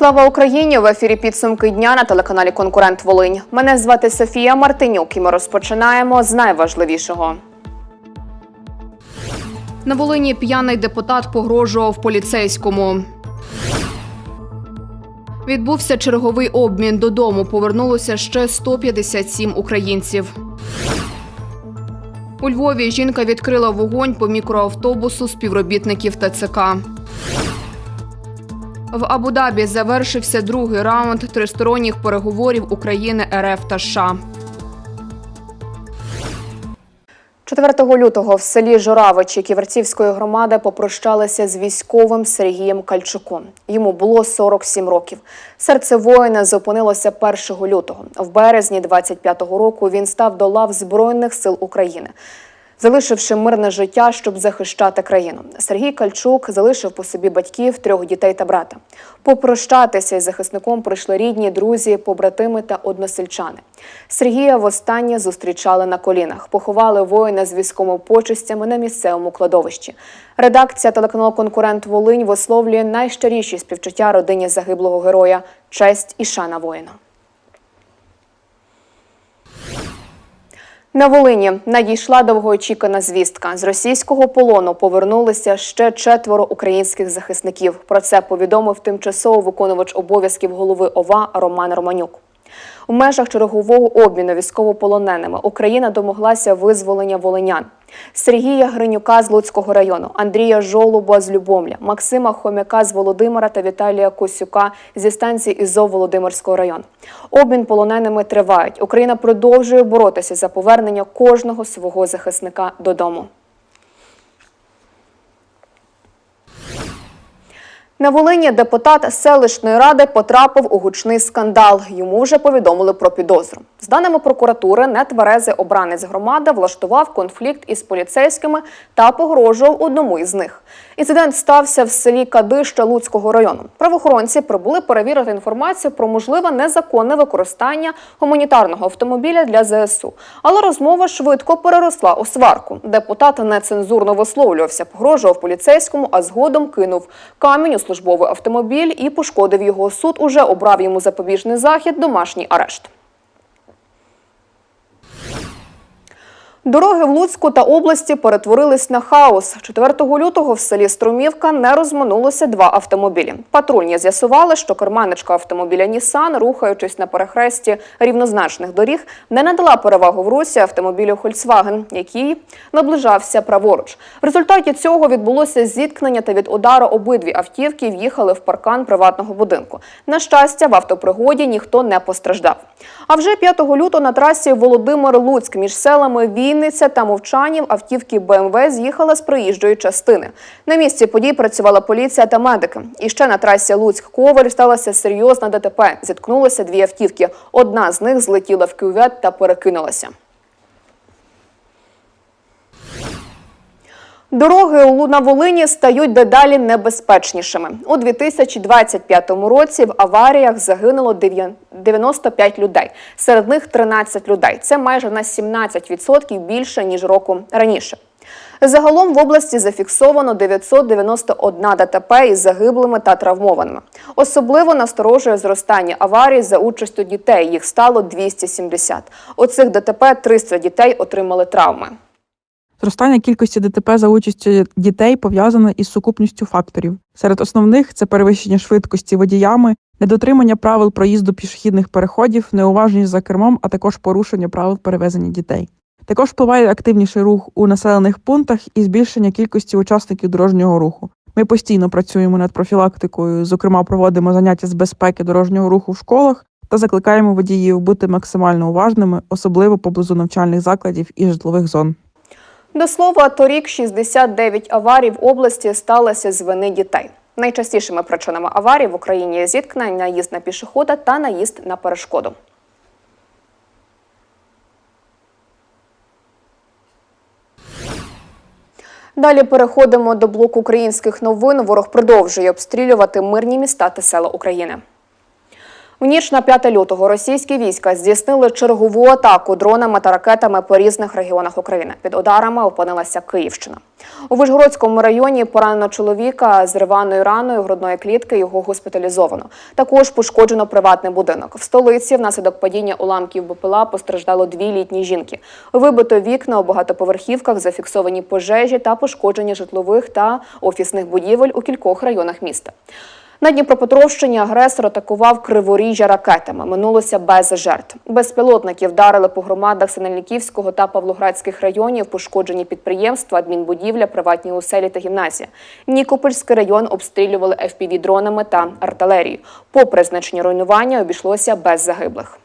Слава Україні! В ефірі підсумки дня на телеканалі Конкурент Волинь. Мене звати Софія Мартинюк, і ми розпочинаємо з найважливішого. На Волині п'яний депутат погрожував поліцейському. Відбувся черговий обмін. Додому повернулося ще 157 українців. У Львові жінка відкрила вогонь по мікроавтобусу співробітників ТЦК. В Абу-Дабі завершився другий раунд тристоронніх переговорів України, РФ та США. 4 лютого в селі Журавичі Ківерцівської громади попрощалися з військовим Сергієм Кальчуком. Йому було 47 років. Серце воїна зупинилося 1 лютого. В березні 25-го року він став до лав Збройних сил України. Залишивши мирне життя, щоб захищати країну, Сергій Кальчук залишив по собі батьків, трьох дітей та брата. Попрощатися із захисником прийшли рідні, друзі, побратими та односельчани. Сергія востаннє зустрічали на колінах, поховали воїна з військовими почестями на місцевому кладовищі. Редакція телеканалу Конкурент Волинь висловлює найщиріші співчуття родині загиблого героя, честь і шана воїна. На Волині надійшла довгоочікана звістка. З російського полону повернулися ще четверо українських захисників. Про це повідомив тимчасово виконувач обов'язків голови ОВА Роман Романюк. У межах чергового обміну військовополоненими Україна домоглася визволення волинян. Сергія Гринюка з Луцького району, Андрія Жолуба з Любомля, Максима Хомяка з Володимира та Віталія Косюка зі станції ІЗО Володимирського району. Обмін полоненими тривають. Україна продовжує боротися за повернення кожного свого захисника додому. На Волині депутат селищної ради потрапив у гучний скандал. Йому вже повідомили про підозру. З даними прокуратури, нетверезий обранець громади влаштував конфлікт із поліцейськими та погрожував одному із них. Інцидент стався в селі Кадища Луцького району. Правоохоронці прибули перевірити інформацію про можливе незаконне використання гуманітарного автомобіля для ЗСУ. Але розмова швидко переросла у сварку. Депутат нецензурно висловлювався, погрожував поліцейському, а згодом кинув камінь у службовий автомобіль і пошкодив його. Суд уже обрав йому запобіжний захід, домашній арешт. Дороги в Луцьку та області перетворились на хаос. 4 лютого в селі Струмівка не розминулося два автомобілі. Патрульні з'ясували, що керманичка автомобіля Нісан, рухаючись на перехресті рівнозначних доріг, не надала перевагу в русі автомобілю Volkswagen, який наближався праворуч. В результаті цього відбулося зіткнення та від удару обидві автівки в'їхали в паркан приватного будинку. На щастя, в автопригоді ніхто не постраждав. А вже 5 лютого на трасі Володимир-Луцьк між селами Вінниця та Мовчанів автівки БМВ з'їхала з проїжджої частини. На місці подій працювала поліція та медики. І ще на трасі Луцьк-Коваль сталася серйозна ДТП. Зіткнулися дві автівки. Одна з них злетіла в кювет та перекинулася. Дороги у Лу- на Волині стають дедалі небезпечнішими. У 2025 році в аваріях загинуло 95 людей. Серед них 13 людей. Це майже на 17% більше ніж року раніше. Загалом в області зафіксовано 991 ДТП із загиблими та травмованими. Особливо насторожує зростання аварій за участю дітей. Їх стало 270. У цих ДТП 300 дітей отримали травми. Зростання кількості ДТП за участю дітей пов'язане із сукупністю факторів. Серед основних це перевищення швидкості водіями, недотримання правил проїзду пішохідних переходів, неуважність за кермом, а також порушення правил перевезення дітей. Також впливає активніший рух у населених пунктах і збільшення кількості учасників дорожнього руху. Ми постійно працюємо над профілактикою, зокрема, проводимо заняття з безпеки дорожнього руху в школах та закликаємо водіїв бути максимально уважними, особливо поблизу навчальних закладів і житлових зон. До слова, торік 69 аварій в області сталося з вини дітей. Найчастішими причинами аварій в Україні є зіткнення, наїзд на пішохода та наїзд на перешкоду. Далі переходимо до блоку українських новин. Ворог продовжує обстрілювати мирні міста та села України. У ніч на 5 лютого російські війська здійснили чергову атаку дронами та ракетами по різних регіонах України. Під ударами опинилася Київщина. У Вишгородському районі поранено чоловіка з рваною раною грудної клітки. Його госпіталізовано. Також пошкоджено приватний будинок. В столиці внаслідок падіння уламків БПЛА постраждало дві літні жінки. Вибито вікна у багатоповерхівках, зафіксовані пожежі та пошкодження житлових та офісних будівель у кількох районах міста. На Дніпропетровщині агресор атакував криворіжжя ракетами. Минулося без жертв. Безпілотники вдарили по громадах Синельниківського та Павлоградських районів, пошкоджені підприємства, адмінбудівля, приватні оселі та гімназія. Нікопольський район обстрілювали FPV-дронами та артилерією. Попри значні руйнування, обійшлося без загиблих.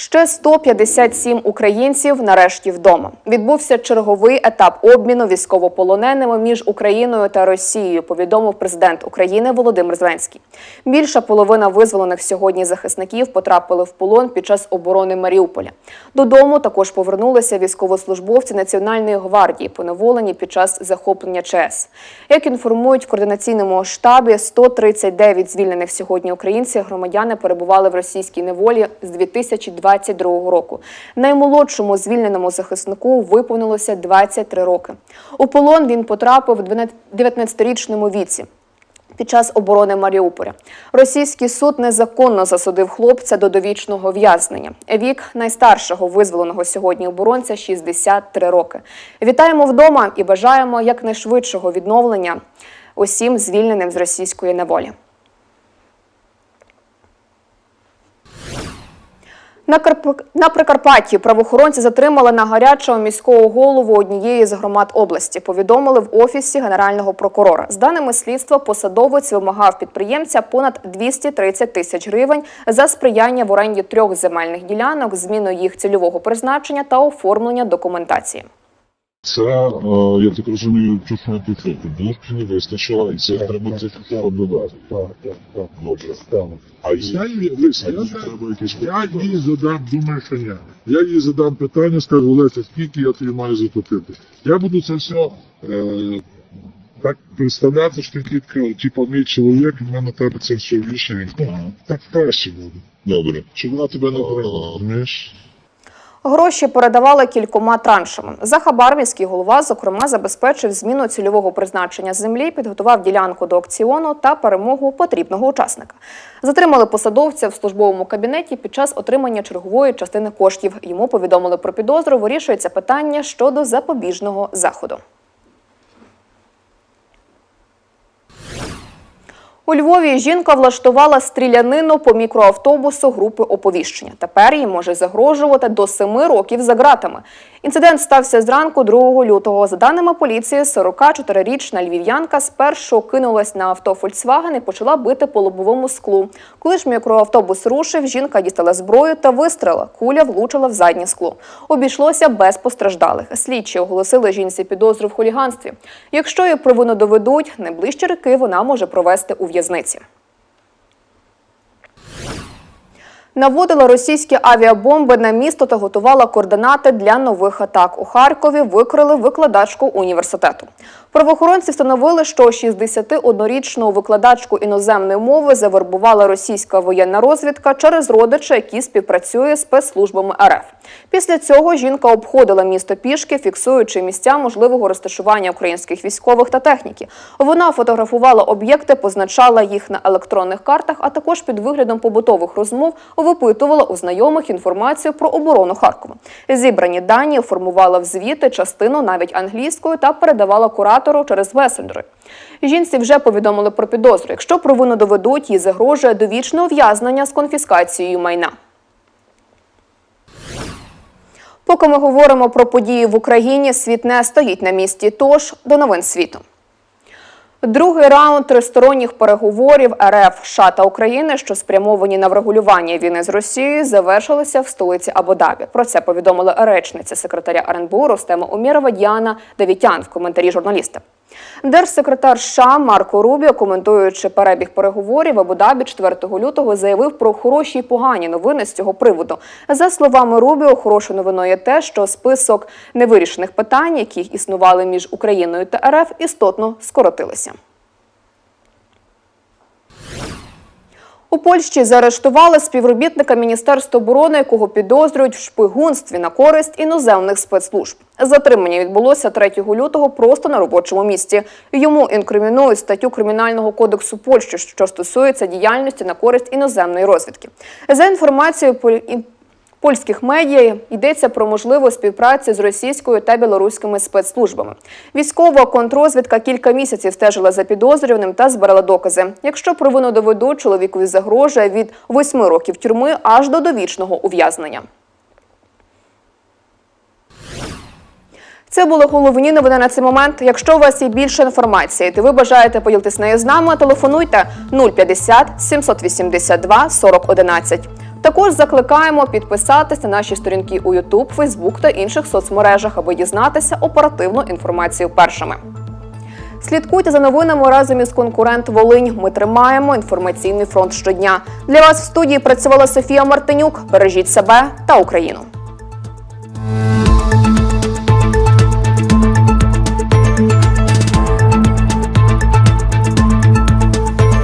Ще 157 українців нарешті вдома. Відбувся черговий етап обміну військовополоненими між Україною та Росією. Повідомив президент України Володимир Зеленський. Більша половина визволених сьогодні захисників потрапили в полон під час оборони Маріуполя. Додому також повернулися військовослужбовці Національної гвардії, поневолені під час захоплення ЧС. Як інформують в координаційному штабі, 139 звільнених сьогодні українців громадяни перебували в російській неволі з 2022 року. Наймолодшому звільненому захиснику виповнилося 23 роки. У полон він потрапив в 19-річному віці. Під час оборони Маріуполя російський суд незаконно засудив хлопця до довічного в'язнення. Вік найстаршого визволеного сьогодні оборонця 63 роки. Вітаємо вдома і бажаємо якнайшвидшого відновлення усім звільненим з російської неволі. На, Карп... Прикарпатті правоохоронці затримали на гарячого міського голову однієї з громад області. Повідомили в офісі генерального прокурора. З даними слідства, посадовець вимагав підприємця понад 230 тисяч гривень за сприяння в оренді трьох земельних ділянок, зміну їх цільового призначення та оформлення документації. Це, е, я так розумію, чухне підтримки. Блоки не вистачило, і це треба це додати. Так, так, так. Добре. А Я їй, Лися, так- треба якісь я їй задам, думаю, що ні. Я їй задам питання, скажу, Леся, скільки я тобі маю заплатити. Я буду це все е, так представляти, що ти тільки, типу, мій чоловік, і в мене тебе це все вішає. Ну, так краще буде. Добре. Щоб вона тебе не розумієш? Гроші передавали кількома траншами. За хабар міський голова, зокрема, забезпечив зміну цільового призначення землі, підготував ділянку до аукціону та перемогу потрібного учасника. Затримали посадовця в службовому кабінеті під час отримання чергової частини коштів. Йому повідомили про підозру. Вирішується питання щодо запобіжного заходу. У Львові жінка влаштувала стрілянину по мікроавтобусу групи оповіщення. Тепер їй може загрожувати до семи років за ґратами. Інцидент стався зранку 2 лютого. За даними поліції, 44-річна львів'янка спершу кинулась на авто Volkswagen і почала бити по лобовому склу. Коли ж мікроавтобус рушив, жінка дістала зброю та вистріла. Куля влучила в заднє скло. Обійшлося без постраждалих. Слідчі оголосили жінці підозру в хуліганстві. Якщо її провину доведуть, найближчі роки вона може провести у в'язниці. Наводила російські авіабомби на місто та готувала координати для нових атак. У Харкові викрили викладачку університету. Правоохоронці встановили, що 61-річну викладачку іноземної мови завербувала російська воєнна розвідка через родича, який співпрацює з спецслужбами РФ. Після цього жінка обходила місто пішки, фіксуючи місця можливого розташування українських військових та техніки. Вона фотографувала об'єкти, позначала їх на електронних картах, а також під виглядом побутових розмов випитувала у знайомих інформацію про оборону Харкова. Зібрані дані формувала в звіти частину навіть англійською та передавала куратору через месенджери. Жінці вже повідомили про підозру. Якщо провину доведуть, їй загрожує довічне ув'язнення з конфіскацією майна. Поки ми говоримо про події в Україні, світ не стоїть на місці. Тож до новин світу. Другий раунд тристоронніх переговорів РФ, США та України, що спрямовані на врегулювання війни з Росією, завершилися в столиці Абу-Дабі. Про це повідомила речниця секретаря РНБУ Рустема Умірова Діана Девітян в коментарі журналіста. Держсекретар США Марко Рубіо, коментуючи перебіг переговорів Абу-Дабі 4 лютого, заявив про хороші і погані новини з цього приводу. За словами Рубіо, хорошою новиною є те, що список невирішених питань, які існували між Україною та РФ, істотно скоротилися. У Польщі заарештували співробітника Міністерства оборони, якого підозрюють в шпигунстві на користь іноземних спецслужб. Затримання відбулося 3 лютого просто на робочому місці. Йому інкримінують статтю Кримінального кодексу Польщі, що стосується діяльності на користь іноземної розвідки. За інформацією Польських медіа йдеться про можливу співпрацю з російською та білоруськими спецслужбами. Військова контрозвідка кілька місяців стежила за підозрюваним та збирала докази. Якщо провину доведуть, чоловікові загрожує від 8 років тюрми аж до довічного ув'язнення. Це були головні новини на цей момент. Якщо у вас є більше інформації, то ви бажаєте поділитися нею з нами, телефонуйте 050 782 4011. Також закликаємо підписатися на наші сторінки у YouTube, Facebook та інших соцмережах, аби дізнатися оперативну інформацію першими. Слідкуйте за новинами разом із конкурент Волинь. Ми тримаємо інформаційний фронт щодня. Для вас в студії працювала Софія Мартинюк. Бережіть себе та Україну.